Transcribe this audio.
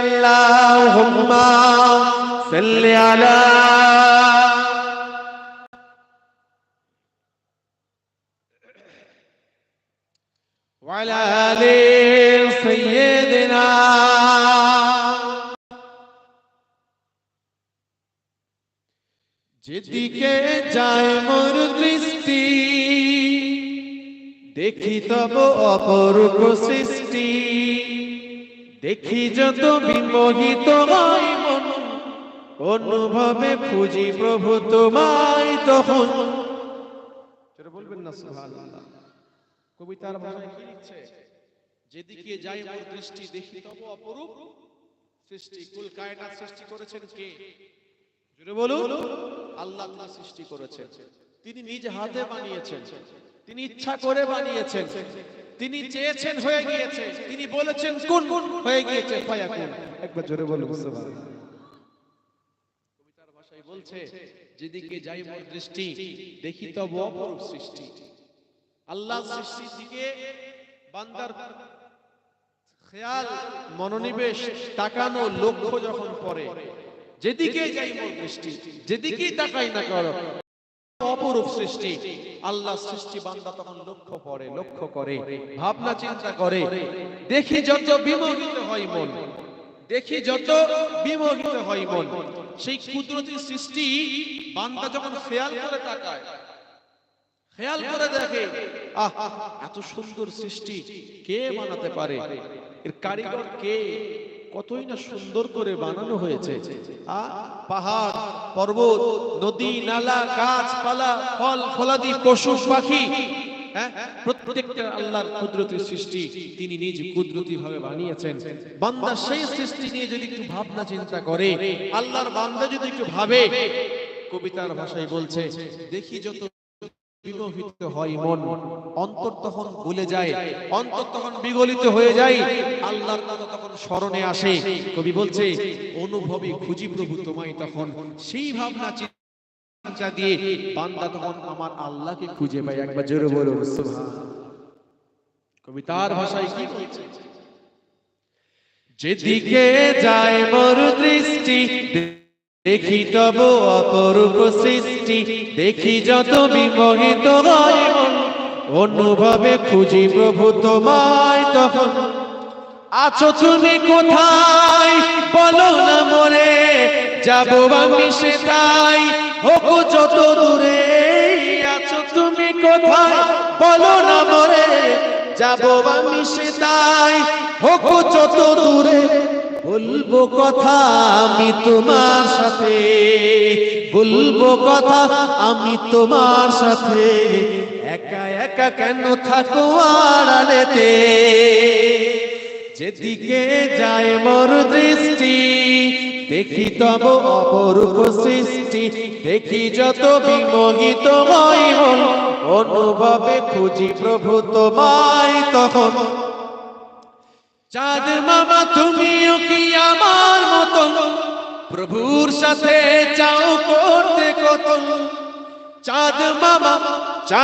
اللهم صل على وعلى آل سيدنا যেদিকে যায় মোর দৃষ্টি দেখি তব অপরূপ সৃষ্টি দেখি যত বিমোহিত হয় মন অনুভবে খুঁজি প্রভু তোমায় তখন। বলবেন না কবিতার ভাষায় কি লিখছে? যেদিকে যাই মোর দৃষ্টি দেখি তব অপরূপ। সৃষ্টি কুল কায়নাত সৃষ্টি করেছেন কে? জুড়ে বলুন। আল্লাহ তাআলা সৃষ্টি করেছেন। তিনি নিজ হাতে বানিয়েছেন। তিনি ইচ্ছা করে বানিয়েছেন। তিনি চেয়েছেন হয়ে গিয়েছে। তিনি বলেছেন, কোন কোন হয়ে গিয়েছে? একবার জোরে বলুন যেদিকে যাই মোর দৃষ্টি আল্লাহ খেয়াল লক্ষ্য যখন যেদিকে যাই দৃষ্টি, যেদিকেই তাকাই না করো অপরূপ সৃষ্টি। আল্লাহ সৃষ্টি বান্দা তখন লক্ষ্য পড়ে লক্ষ্য করে ভাবনা চিন্তা করে। দেখি যত বিমোহিত হয় মন দেখি যত বিমোহিত হয় মন। সেই কুদরতি সৃষ্টি বান্দা যখন খেয়াল করে তাকায় খেয়াল করে দেখে আহ এত সুন্দর সৃষ্টি কে বানাতে পারে? এর কারিগর কে? কতই না সুন্দর করে বানানো হয়েছে। পাহাড়, পর্বত, নদী, নালা, গাছপালা, ফল, ফলাদি, পশু, পাখি হ্যাঁ? সৃষ্টি তিনি নিজ কুদরতি ভাবে বানিয়েছেন সেই সৃষ্টি নিয়ে যদি ভাবনা চিন্তা করে, আল্লাহর যদি একটু ভাবে, কবিতার ভাষায় বলছে, দেখি যত বিমোহিত হয় মন। অন্তর তখন ভুলে যায়। অন্তর তখন বিগলিত হয়ে যায়। আল্লাহর কথা তখন স্মরণে আসে। কবি বলছে অনুভবে খুঁজি প্রভু তোমায় তখন। সেই ভাবনা চিন্তা দিয়ে বান্দা তখন আমার আল্লাহকে খুঁজে পায়। একবার জোরে বলুন সুবহানাল্লাহ কবিতার ভাষায় কি বলছে? যেদিকে যায় মোর দৃষ্টি দেখি তব অপরূপ সৃষ্টি, দেখি যত বিমোহিত অনুভবে খুঁজি প্রভু তোমায় তখন। আছো তুমি কোথায়? বলো না মরে, যাব আমি সেটাই। হোক যত দূরে আছো তুমি কোথায়? বলো না মরে, যাব আমি সেটাই। হোক যত দূরে বলব কথা আমি তোমার সাথে, বলব কথা আমি তোমার সাথে। একা একা কেন থাকো আড়ালেতে? যেদিকে যায় মোর দৃষ্টি, দেখি তব অপরূপ সৃষ্টি। দেখি যত বিমোহিত মন অনুভবে খুঁজি প্রভু তোমায় তখন। চাঁদ মামা তুমিও কি আমার মতন প্রভুর সাথে চাও করতে কত? চাঁদ মামা